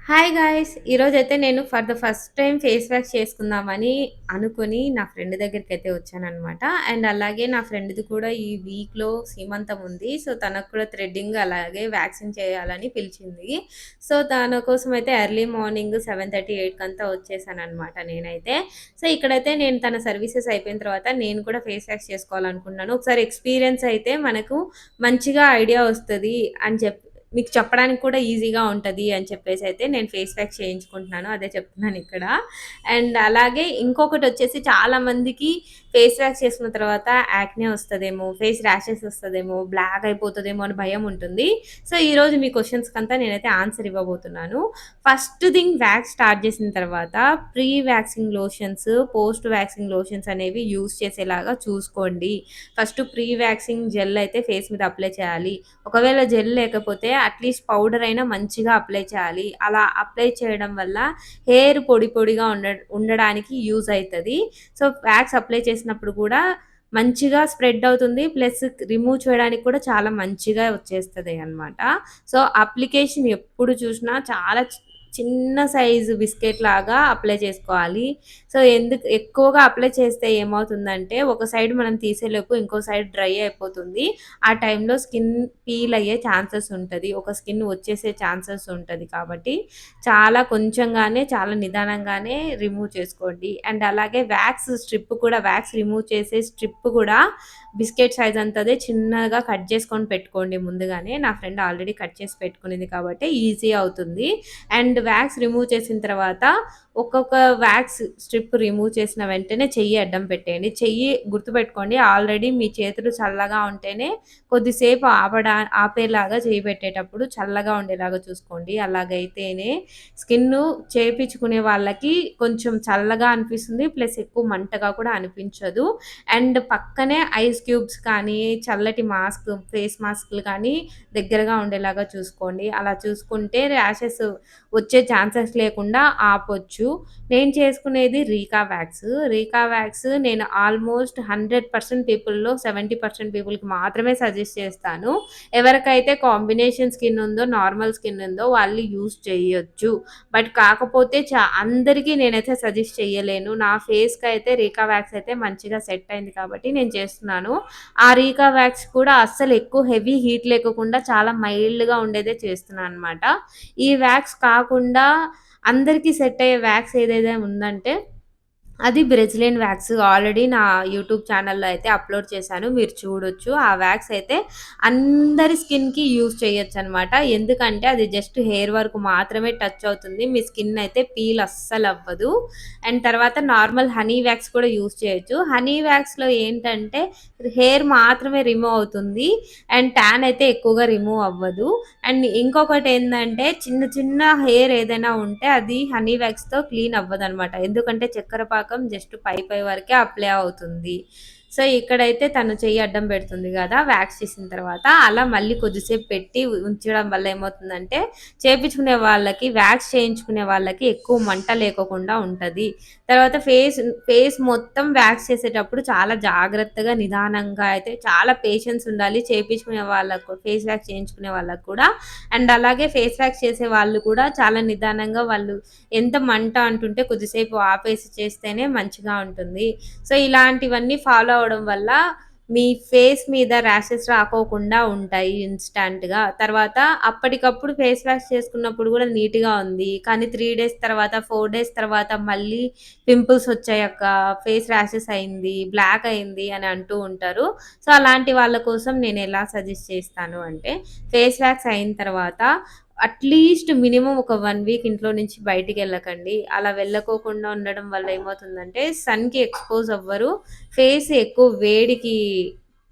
Hi guys! ఈరోజైతే నేను for the first time face wash చేసుకుందామని అనుకుని నా ఫ్రెండ్ దగ్గరికి అయితే వచ్చాననమాట. అండ్ అలాగే నా ఫ్రెండ్‌ది కూడా ఈ వీక్‌లో సీమంతం ఉంది. సో, తనకు కూడా థ్రెడ్డింగ్ అలాగే వ్యాక్సిన్ చేయాలని పిలిచింది. సో, తన కోసం అయితే ఎర్లీ మార్నింగ్ సెవెన్ థర్టీ 7:30, 8 వచ్చేసాననమాట నేనైతే. సో, ఇక్కడైతే నేను తన సర్వీసెస్ అయిపోయిన తర్వాత నేను కూడా ఫేస్ వాష్ చేసుకోవాలనుకున్నాను. ఒకసారి ఎక్స్‌పీరియన్స్ అయితే మనకు మంచిగా ఐడియా వస్తుంది అని చెప్పి మీకు చెప్పడానికి కూడా ఈజీగా ఉంటుంది అని చెప్పేసి అయితే నేను ఫేస్ ప్యాక్ చేయించుకుంటున్నాను. అదే చెప్తున్నాను ఇక్కడ. అండ్ అలాగే ఇంకొకటొచ్చేసి చాలా మందికి ఫేస్ ప్యాక్ చేసిన తర్వాత యాక్నే వస్తుందేమో ఫేస్ ర్యాషెస్ వస్తుందేమో బ్లాక్ అయిపోతుందేమో అని భయం ఉంటుంది. సో, ఈరోజు మీ క్వశ్చన్స్కి అంతా నేనైతే ఆన్సర్ ఇవ్వబోతున్నాను. ఫస్ట్ థింగ్ వ్యాక్స్ స్టార్ట్ చేసిన తర్వాత pre waxing lotions, post waxing lotions అనేవి యూస్ చేసేలాగా చూసుకోండి. ఫస్ట్ ప్రీ వ్యాక్సింగ్ జెల్ అయితే ఫేస్ మీద అప్లై చేయాలి. ఒకవేళ జెల్ లేకపోతే అట్లీస్ట్ పౌడర్ అయినా మంచిగా అప్లై చేయాలి. అలా అప్లై చేయడం వల్ల హెయిర్ పొడి పొడిగా ఉండ ఉండడానికి యూజ్ అవుతుంది సో, వ్యాక్స్ అప్లై చేసినప్పుడు కూడా మంచిగా స్ప్రెడ్ అవుతుంది. ప్లస్ రిమూవ్ చేయడానికి కూడా చాలా మంచిగా వచ్చేస్తుంది అనమాట. సో, అప్లికేషన్ ఎప్పుడు చూసినా చాలా చిన్న సైజు బిస్కెట్ లాగా అప్లై చేసుకోవాలి. సో, ఎందుకు ఎక్కువగా అప్లై చేస్తే ఏమవుతుందంటే, ఒక సైడ్ మనం తీసేలోపు ఇంకో సైడ్ డ్రై అయిపోతుంది. ఆ టైంలో స్కిన్ పీల్ అయ్యే ఛాన్సెస్ ఉంటుంది ఒక స్కిన్ వచ్చేసే ఛాన్సెస్ ఉంటుంది కాబట్టి, చాలా కొంచెంగానే, చాలా నిదానంగానే రిమూవ్ చేసుకోండి. అండ్ అలాగే వ్యాక్స్ స్ట్రిప్ కూడా వ్యాక్స్ రిమూవ్ చేసే స్ట్రిప్ కూడా బిస్కెట్ సైజ్ అంతదే చిన్నగా కట్ చేసుకొని పెట్టుకోండి ముందుగానే. నా ఫ్రెండ్ ఆల్రెడీ కట్ చేసి పెట్టుకునేది కాబట్టి ఈజీ అవుతుంది. అండ్ వ్యాక్స్ రిమూవ్ చేసిన తర్వాత ఒక్కొక్క వ్యాక్స్ స్ట్రిప్ రిమూవ్ చేసిన వెంటనే చెయ్యి అడ్డం పెట్టేయండి. చెయ్యి గుర్తుపెట్టుకోండి ఆల్రెడీ మీ చేతులు చల్లగా ఉంటేనే కొద్దిసేపు ఆపడా ఆపేలాగా చెయ్యి పెట్టేటప్పుడు చల్లగా ఉండేలాగా చూసుకోండి. అలాగైతేనే స్కిన్ చేపించుకునే వాళ్ళకి కొంచెం చల్లగా అనిపిస్తుంది. ప్లస్ ఎక్కువ మంటగా కూడా అనిపించదు. అండ్ పక్కనే ఐస్ క్యూబ్స్ కానీ, చల్లటి మాస్క్ ఫేస్ మాస్క్‌లు కానీ దగ్గరగా ఉండేలాగా చూసుకోండి. అలా చూసుకుంటే ర్యాషెస్ వచ్చే ఛాన్సెస్ లేకుండా ఆపొచ్చు. నేను చేసుకునేది రీకా వ్యాక్స్. రీకా వ్యాక్స్ నేను ఆల్మోస్ట్ 100% పీపుల్‌లో 70% పీపుల్‌కి మాత్రమే సజెస్ట్ చేస్తాను. ఎవరికైతే కాంబినేషన్ స్కిన్ ఉందో, నార్మల్ స్కిన్ ఉందో వాళ్ళు యూజ్ చేయొచ్చు. బట్ కాకపోతే చా అందరికీ నేనైతే సజెస్ట్ చేయలేను. నా ఫేస్కి అయితే రీకా వ్యాక్స్ అయితే మంచిగా సెట్ అయింది కాబట్టి నేను చేస్తున్నాను. ఆ రీకా వ్యాక్స్ కూడా అస్సలు ఎక్కువ హెవీ హీట్ లేకుండా చాలా మైల్డ్‌గా ఉండేదే చేస్తున్నాను అనమాట. ఈ వ్యాక్స్ కాకుండా అందరికీ సెట్ అయ్యే వ్యాక్స్ ఏదైతే ఉందంటే అది బ్రెజిలియన్ వ్యాక్స్. ఆల్రెడీ నా యూట్యూబ్ ఛానల్‌లో అయితే అప్‌లోడ్ చేశాను. మీరు చూడొచ్చు. ఆ వ్యాక్స్ అయితే అందరి స్కిన్‌కి యూజ్ చేయొచ్చనమాట. ఎందుకంటే అది జస్ట్ హెయిర్ వరకు మాత్రమే టచ్ అవుతుంది. మీ స్కిన్ అయితే పీల్ అస్సలు అవ్వదు అండ్ తర్వాత నార్మల్ హనీ వ్యాక్స్ కూడా యూజ్ చేయొచ్చు. హనీ వ్యాక్స్‌లో ఏంటంటే హెయిర్ మాత్రమే రిమూవ్ అవుతుంది. అండ్ టాన్ అయితే ఎక్కువగా రిమూవ్ అవ్వదు. అండ్ ఇంకొకటి ఏంటంటే చిన్న చిన్న హెయిర్ ఏదైనా ఉంటే అది హనీ వ్యాక్స్‌తో క్లీన్ అవ్వదు అనమాట ఎందుకంటే చక్కెర పాకం జస్ట్ పై పై వరకే అప్లై అవుతుంది. సో, ఇక్కడైతే తను చెయ్యి అడ్డం పెడుతుంది కదా వ్యాక్స్ చేసిన తర్వాత. అలా మళ్ళీ కొద్దిసేపు పెట్టి ఉంచడం వల్ల ఏమవుతుందంటే, చేపించుకునే వాళ్ళకి వ్యాక్స్ చేయించుకునే వాళ్ళకి ఎక్కువ మంట లేకోకుండా ఉంటుంది తర్వాత ఫేస్ ఫేస్ మొత్తం వ్యాక్స్ చేసేటప్పుడు చాలా జాగ్రత్తగా, నిదానంగా అయితే చాలా పేషెన్స్ ఉండాలి. చేపించుకునే వాళ్ళకు ఫేస్ వ్యాక్స్ చేయించుకునే వాళ్ళకు కూడా. అండ్ అలాగే ఫేస్ వ్యాక్స్ చేసే వాళ్ళు కూడా చాలా నిదానంగా వాళ్ళు ఎంత మంట అంటుంటే కొద్దిసేపు ఆపేసి చేస్తేనే మంచిగా ఉంటుంది. సో, ఇలాంటివన్నీ ఫాలో అవ్వడం వల్ల మీ ఫేస్ మీద ర్యాషెస్ రాకోకుండా ఉంటాయి ఇన్‌స్టాంట్‌గా. తర్వాత అప్పటికప్పుడు ఫేస్ వాష్ చేసుకున్నప్పుడు కూడా నీట్‌గా ఉంది. కానీ త్రీ డేస్ తర్వాత, ఫోర్ డేస్ తర్వాత మళ్ళీ పింపుల్స్ వచ్చాయక్క, ఫేస్ ర్యాషెస్ అయింది, బ్లాక్ అయింది అని అంటూ ఉంటారు. సో, అలాంటి వాళ్ళ కోసం నేను ఎలా సజెస్ట్ చేస్తాను అంటే, ఫేస్ వాక్స్ అయిన తర్వాత అట్లీస్ట్ మినిమమ్ ఒక వన్ వీక్ ఇంట్లో నుంచి బయటికి వెళ్ళకండి అలా వెళ్ళకోకుండా ఉండడం వల్ల ఏమవుతుందంటే సన్‌కి ఎక్స్‌పోజ్ అవ్వరు. ఫేస్ ఎక్కువ వేడికి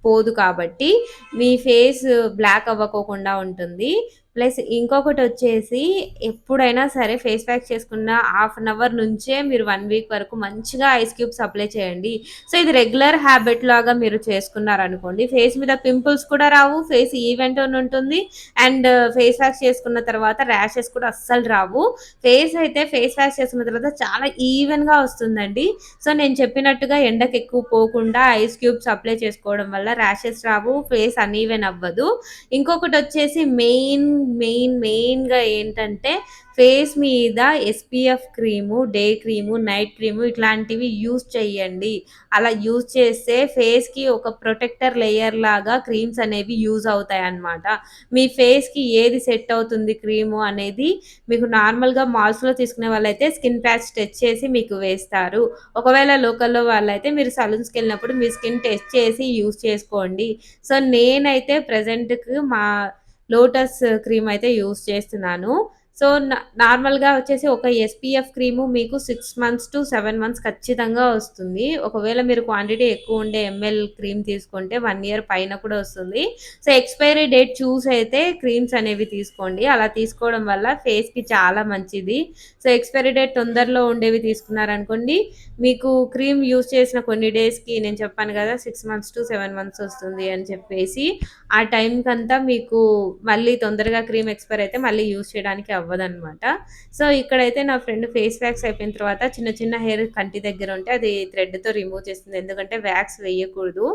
పోదు కాబట్టి మీ ఫేస్ బ్లాక్ అవ్వకోకుండా ఉంటుంది. ప్లస్ ఇంకొకటి వచ్చేసి ఎప్పుడైనా సరే ఫేస్ ప్యాక్ చేసుకున్న హాఫ్ అన్ అవర్ నుంచే మీరు వన్ వీక్ వరకు మంచిగా ఐస్ క్యూబ్స్ అప్లై చేయండి. సో, ఇది రెగ్యులర్ హ్యాబిట్ లాగా మీరు చేసుకున్నారనుకోండి ఫేస్ మీద పింపుల్స్ కూడా రావు. ఫేస్ ఈవెంట్ ఉంటుంది. అండ్ ఫేస్ వాష్ చేసుకున్న తర్వాత ర్యాషెస్ కూడా అస్సలు రావు. ఫేస్ అయితే ఫేస్ వాష్ చేసుకున్న తర్వాత చాలా ఈవెన్‌గా వస్తుందండి. సో, నేను చెప్పినట్టుగా ఎండకు ఎక్కువ పోకుండా ఐస్ క్యూబ్స్ అప్లై చేసుకోవడం వల్ల ర్యాషెస్ రావు. ఫేస్ అన్‌ఈవెన్ అవ్వదు. ఇంకొకటి వచ్చేసి మెయిన్ మెయిన్ మెయిన్‌గా ఏంటంటే ఫేస్ మీద SPF cream, day cream, night cream ఇట్లాంటివి యూజ్ చేయండి. అలా యూజ్ చేస్తే ఫేస్‌కి ఒక ప్రొటెక్టర్ లేయర్ లాగా క్రీమ్స్ అనేవి యూజ్ అవుతాయి అన్నమాట మీ ఫేస్‌కి ఏది సెట్ అవుతుంది క్రీము అనేది మీకు నార్మల్‌గా మాల్స్‌లో తీసుకునే వాళ్ళైతే స్కిన్ ప్యాచ్ టెస్ట్ చేసి మీకు వేస్తారు. ఒకవేళ లోకల్‌లో వాళ్ళైతే మీరు సలూన్స్కి వెళ్ళినప్పుడు మీ స్కిన్ టెస్ట్ చేసి యూజ్ చేసుకోండి. సో, నేనైతే ప్రజెంట్కి మా లోటస్ క్రీమ్ అయితే యూజ్ చేస్తున్నాను. సో, నార్మల్‌గా వచ్చేసి ఒక ఎస్‌పీఎఫ్ క్రీము మీకు six months to seven months ఖచ్చితంగా వస్తుంది. ఒకవేళ మీరు క్వాంటిటీ ఎక్కువ ఉండే ఎంఎల్ క్రీమ్ తీసుకుంటే వన్ ఇయర్ పైన కూడా వస్తుంది. సో, ఎక్స్‌పైరీ డేట్ చూస్ అయితే క్రీమ్స్ అనేవి తీసుకోండి. అలా తీసుకోవడం వల్ల ఫేస్‌కి చాలా మంచిది. సో, ఎక్స్‌పైరీ డేట్ తొందరలో ఉండేవి తీసుకున్నారనుకోండి మీకు క్రీమ్ యూజ్ చేసిన కొన్ని డేస్‌కి నేను చెప్పాను కదా! Six months to seven months వస్తుంది అని చెప్పేసి ఆ టైంకంతా మీకు మళ్ళీ తొందరగా క్రీమ్ ఎక్స్‌పైర్ అయితే మళ్ళీ యూజ్ చేయడానికి అవ్వదు అవ్వదనమాట. సో, ఇక్కడైతే నా ఫ్రెండ్ ఫేస్ వ్యాక్స్ అయిపోయిన తర్వాత చిన్న చిన్న హెయిర్ కంటి దగ్గర ఉంటే అది థ్రెడ్‌తో రిమూవ్ చేస్తుంది. ఎందుకంటే వ్యాక్స్ వేయకూడదు.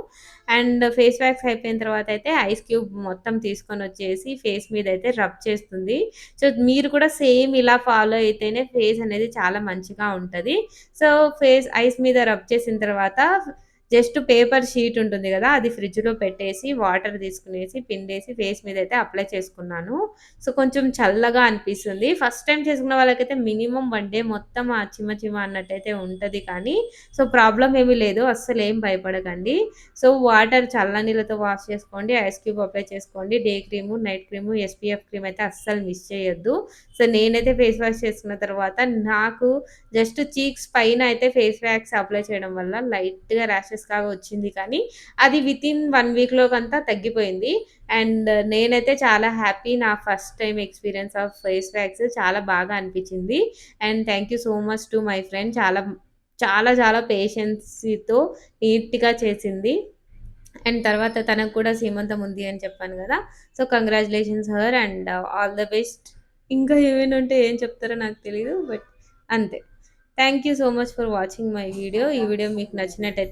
అండ్ ఫేస్ వ్యాక్స్ అయిపోయిన తర్వాత అయితే ఐస్ క్యూబ్ మొత్తం తీసుకొని వచ్చేసి ఫేస్ మీద అయితే రబ్ చేస్తుంది. సో, మీరు కూడా సేమ్ ఇలా ఫాలో అయితేనే ఫేస్ అనేది చాలా మంచిగా ఉంటుంది సో, ఫేస్ ఐస్ మీద రబ్ చేసిన తర్వాత జస్ట్ పేపర్ షీట్ ఉంటుంది కదా అది ఫ్రిడ్జ్‌లో పెట్టేసి వాటర్ తీసుకునేసి పిండేసి ఫేస్ మీద అయితే అప్లై చేసుకున్నాను. సో, కొంచెం చల్లగా అనిపిస్తుంది. ఫస్ట్ టైం చేసుకున్న వాళ్ళకైతే మినిమమ్ వన్ డే మొత్తం ఆ చిమ్మ చిమ్మ అన్నట్టయితే ఉంటుంది కానీ సో, ప్రాబ్లం ఏమీ లేదు. అస్సలేం భయపడకండి. సో, వాటర్ చల్ల నీళ్ళతో వాష్ చేసుకోండి. ఐస్ క్యూబ్ అప్లై చేసుకోండి. Day cream, night cream, SPF cream అయితే అస్సలు మిస్ చేయొద్దు. సో, నేనైతే ఫేస్ వాష్ చేసుకున్న తర్వాత నాకు జస్ట్ చీక్స్ పైన అయితే ఫేస్ వ్యాక్స్ అప్లై చేయడం వల్ల లైట్‌గా ర్యాషెస్ కాగా వచ్చింది కానీ అది వితిన్ 1 వీక్‌లోకంతా తగ్గిపోయింది. అండ్ నేనైతే చాలా హ్యాపీ. నా first time experience of face wax చాలా బాగా అనిపించింది. And thank you so much to my friend చాలా చాలా చాలా పేషెన్సీతో నీట్‌గా చేసింది. అండ్ తర్వాత తనకు కూడా సీమంతం ఉంది అని చెప్పాను కదా so, congratulations her and all the best. ఇంకా ఏమైనా ఉంటే ఏం చెప్తారో నాకు తెలియదు బట్ అంతే. Thank you so much for watching my video. ఈ వీడియో మీకు నచ్చినట్టయితే